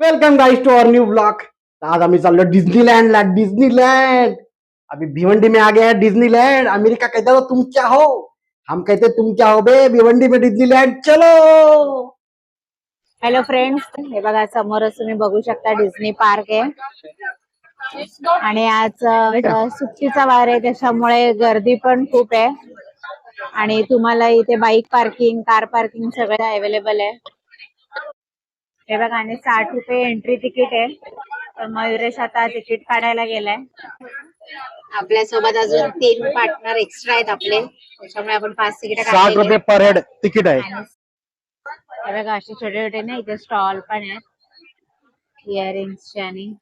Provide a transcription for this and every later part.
Welcome guys to our new blog आज आम्ही चाललो डिज्नीलैंडला डिज्नीलैंड अभी भिवंडी में आ गया है डिज्नीलैंड अमेरिका कहता है तुम क्या हो? हम कहते तुम क्या हो बे? भिवंडी में डिज्नीलैंड चलो! हॅलो फ्रेंड्स हे बघा समोरच तुम्ही बघू शकता डिझनी पार्क आहे. आणि आज अ, सुट्टीचा वार आहे त्याच्यामुळे गर्दी पण खूप आहे. आणि तुम्हाला इथे बाईक पार्किंग कार पार्किंग सगळं अवेलेबल आहे. हे बघा आणि साठ रुपये एंट्री तिकीट आहे. तर मयुरेश आता तिकीट काढायला गेलाय. आपल्यासोबत अजून तीन पार्टनर एक्स्ट्रा आहेत आपले. त्याच्यामुळे आपण पाच तिकीट साठ रुपये पर हेड तिकीट आहे. हे बघा असे छोटे छोटे ना इथे स्टॉल पण आहेत. इयरिंग्सचे आणि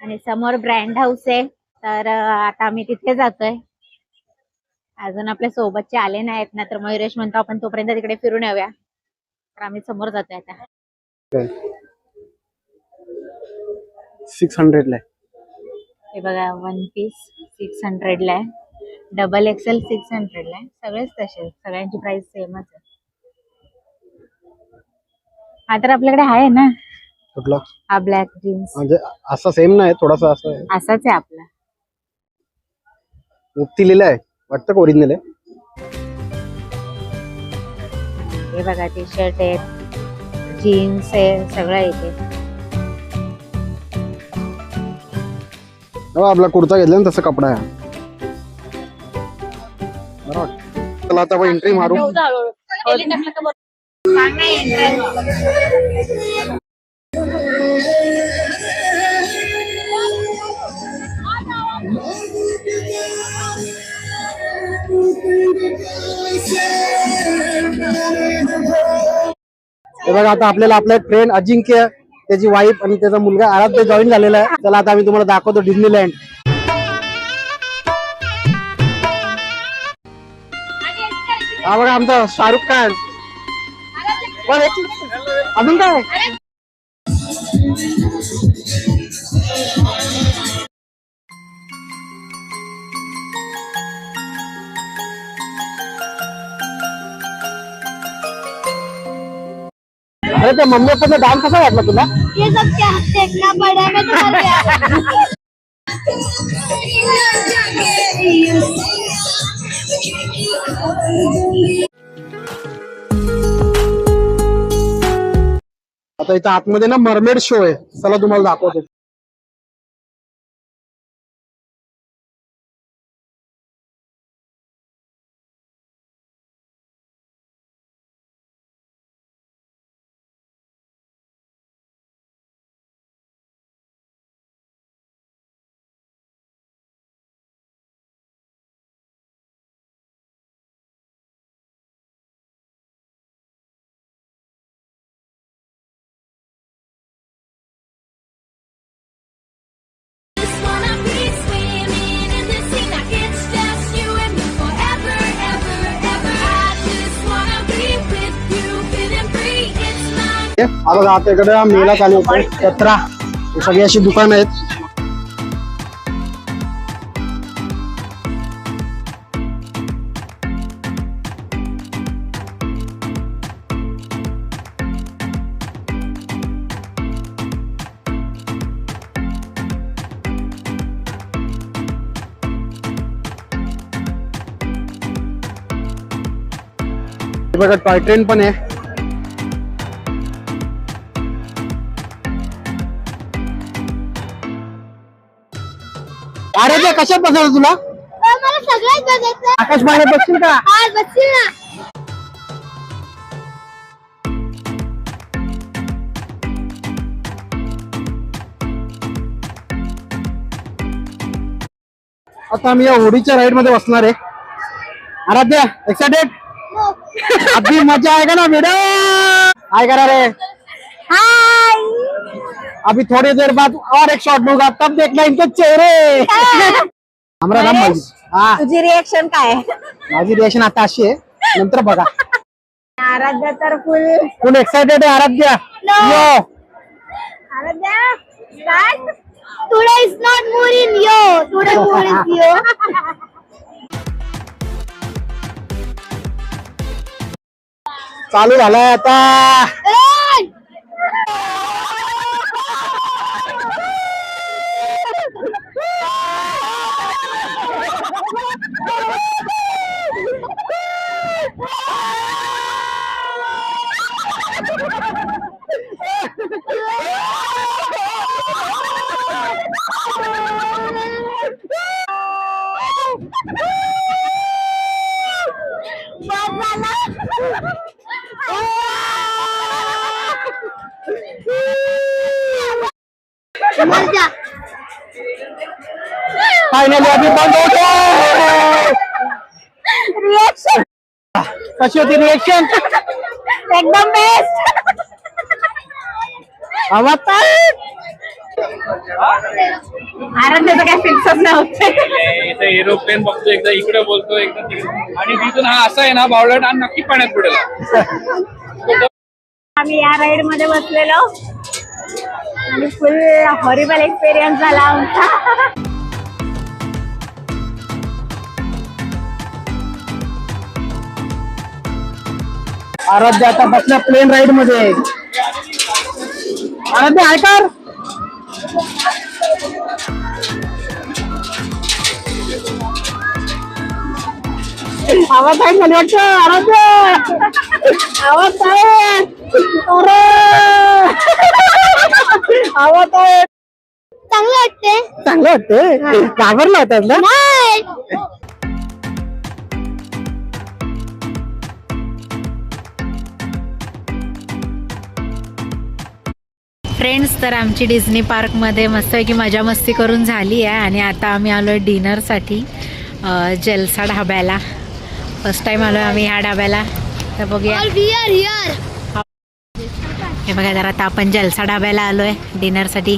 आणि समोर ब्रँड हाऊस आहे. तर आता आम्ही तिथे जातोय. अजून आपल्या सोबतचे आले नाहीत ना तर मयुरेश म्हणतो आपण तोपर्यंत तिकडे फिरून येऊया. तर आम्ही समोर जातोय आता. सिक्स हंड्रेडला हे बघा वन पीस सिक्स हंड्रेडला आहे. डबल एक्सेल सिक्स हंड्रेडला आहे. सगळेच तसे सगळ्यांची प्राइस सेमच आहे. हा तर आपल्याकडे आहे ना? कुठलं? हा ब्लॅक जीन्स म्हणजे असा सेम नाही थोडासा असं आहे. असाच आहे आपला. मुक्ती लिहिलं आहे वाटतं का ओरिजिनल आहे? हे बघा टी शर्ट आहेत जीन्स आहे सगळं आहे इथे हो, आपला कुर्ता घेतला ना तसा कपडा आहे. बरं वाटतं. चला आता आपण एंट्री मारू. हे बघा आता आपल्याला आपला एक फ्रेंड अजिंक्य त्याची वाईफ आणि त्याचा मुलगा आराध्य जॉईन झालेला आहे. चला आता आम्ही तुम्हाला दाखवतो डिझनीलँड हा बघा आमचा शाहरुख खान. अजून काय? अरे तो मम्मी पप्पाचा डान्स कसा वाटला तुला? ये सब क्या देखना पड़ा मैं तुम्हारे आता इथं आतमध्ये ना मरमेड शो आहे. चला तुम्हाला दाखवतो. हा बघा आता इकडे मेला चालू होतोय. जत्रा सगळी अशी दुकान आहेत. बघा टॉय ट्रेन पण आहे. अरे ते कशात बसवलं तुला? मला सगळ्यात बघायचं आकाशबाणे बसशील का? आज बसशील ना. आता आम्ही या होडीच्या राईडमध्ये बसणार आहे. आराध्या एक्साइटेड अभी मजा आएगा ना बेटा हाय करा रे. हाय अभी थोड़ी देर बाद और एक शॉट होगा तब देखना इनके चेहरे। हमारा नाम माझी तुझी रिएक्शन का है माझी रिएक्शन आता अशी आहे. नंतर बघा. आराध्या तर फुल फुल एक्साइटेड आहे आराध्या? यो Aradhya is not more in yo today more is यो चालू झालाय आता. फायनली आम्ही बंद होतो रिएक्शन कशी होती रिएक्शन एकदम बेस्ट आवाज आराध्याचं काय फिक्सच नव्हते. इथे एरोप्लेन बघतो एकदा इकडे बोलतो एकदा तिकडे. आणि तिथून हा असा आहे ना बावळट आणि नक्की पाण्यात पडेल आम्ही या राईडमध्ये बसलेलो. आणि फुल हॉरिबल एक्सपिरियन्स झाला आमचा. आराध्य आता बसल्या प्लेन राईडमध्ये. आराध्य ऐकार आवाज आहे मला वाटतं आराध्य आवाज आहे. अरे आवाज आहे. चांगलं वाटते चांगलं वाटतंय? घाबरला होता फ्रेंड्स तर आमची डिझनी पार्कमध्ये मस्तपैकी मजा मस्ती करून झाली आहे. आणि आता आम्ही आलो आहे डिनरसाठी जलसा ढाब्याला. फर्स्ट टाइम आलो आम्ही ह्या ढाब्याला. तर बघूया. हे बघा जरा आता आपण जलसा ढाब्याला आलो आहे डिनरसाठी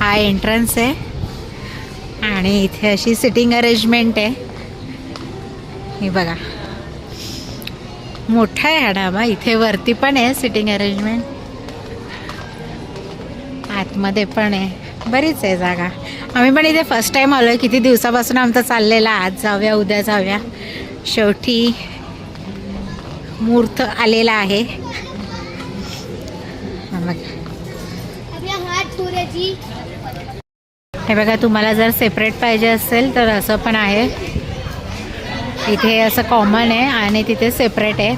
हा एंट्रन्स आहे. आणि इथे अशी सिटिंग अरेंजमेंट आहे. हे बघा. मोठा आहे हा ढाबा. इथे वरती पण आहे सिटिंग अरेंजमेंट आतमध्ये पण आहे. बरीच आहे जागा. आम्ही पण इथे फर्स्ट टाईम आलो आहे किती दिवसापासून आमचं चाललेलं आज जाऊया उद्या जाऊया. शेवटी मूर्त आलेला आहे. हे बघा. तुम्हाला जर सेपरेट पाहिजे असेल तर असं पण आहे. इथे असं कॉमन आहे आणि तिथे सेपरेट आहे.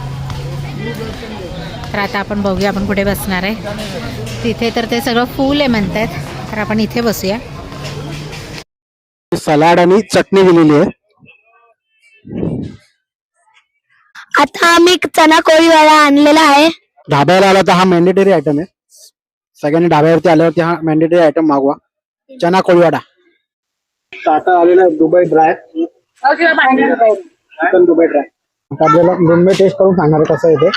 तर आता आपण बघूया आपण कुठे बसणार आहे. तिथे तर ते सगळं फुल आहे म्हणतात. तर आपण इथे बसूया. सलाड आणि चटणी दिलेली आहे. आता आम्ही चना कोळीवाला आणलेला आहे. ढाब्याला आला तर हा मॅन्डेटरी आयटम आहे. सगळ्यांनी ढाब्यावरती आल्यावरती हा मॅन्डेटरी आयटम मागवा. चना कोळीवाडा टाटा आलेला Dubai dry. Chicken Dubai dry. आता आपल्याला मुंबई टेस्ट करून सांगणार कसं आहे ते.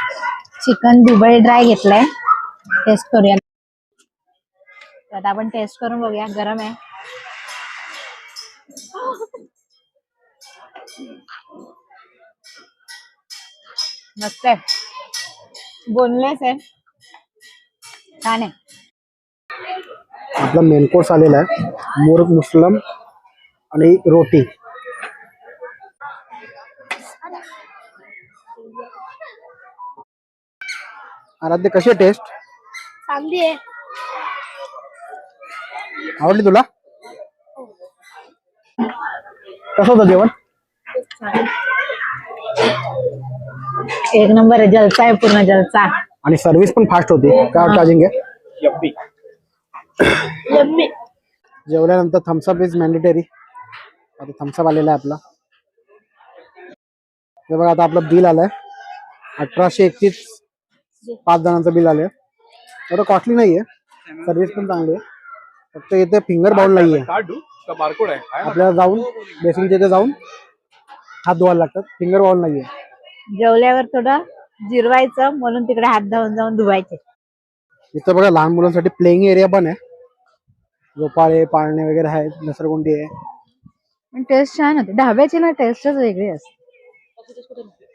चिकन दुबई ड्राय घेतलंय. टेस्ट करूया. तर आता आपण टेस्ट करून बघूया. गरम आहे. मस्त आहे. बोनलेस आहे. छान आहे. आपला मेन कोर्स आलेला आहे. मोर मुस्लम आणि रोटी. आराध्य कशी टेस्ट चांगली आहे. आवडली तुला? कसं होतं जेवण? एक नंबर आहे जलसा आहे पूर्ण जलसा. आणि सर्व्हिस पण फास्ट होती. काय चार्जिंग आहे जेवल्यानंतर थम्सअप इज मॅन्डेटरी आता थम्सअप आलेला आहे आपला. हे बघा आता आपलं बिल आलंय. अठराशे एकतीस पाच जणांचं बिल आलंय. एवढं कॉस्टली नाहीये. सर्व्हिस पण चांगली आहे. फक्त इथे फिंगर बाउल नाहीये. आहे? आपल्याला जाऊन बेसिंगच्या इथे जाऊन हात धुवायला लागतात. फिंगर बाउल नाहीये. जेवल्यावर थोडं जिरवायचं म्हणून तिकडे हात धावून जाऊन धुवायचे. इथं बघा लहान मुलांसाठी प्लेइंग एरिया पण आहे. झोपाळे पाळणे वगैरे आहेत घसरगुंडी आहे. पण टेस्ट छान होते. ढाब्याची ना टेस्टच वेगळी असते.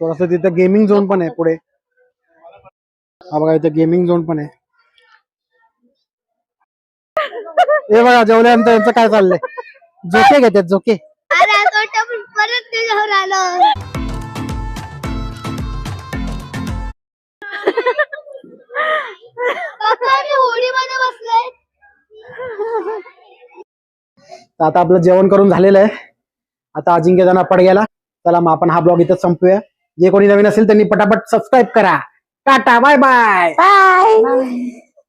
थोडस तिथं गेमिंग झोन पण आहे पुढे. हा बघा इथं गेमिंग झोन पण आहे. हे बघा जेवल्यानंतर यांचं काय चाललंय? झोके घेतात झोके. आता आपलं जेवण करून झालेलं आहे. आता अजिंक्य जण पड गेला चला मग आपण हा ब्लॉग इथंच संपूया. जे कोणी नवीन असेल त्यांनी पटापट सबस्क्राईब करा. 大大拜拜，拜。Bye.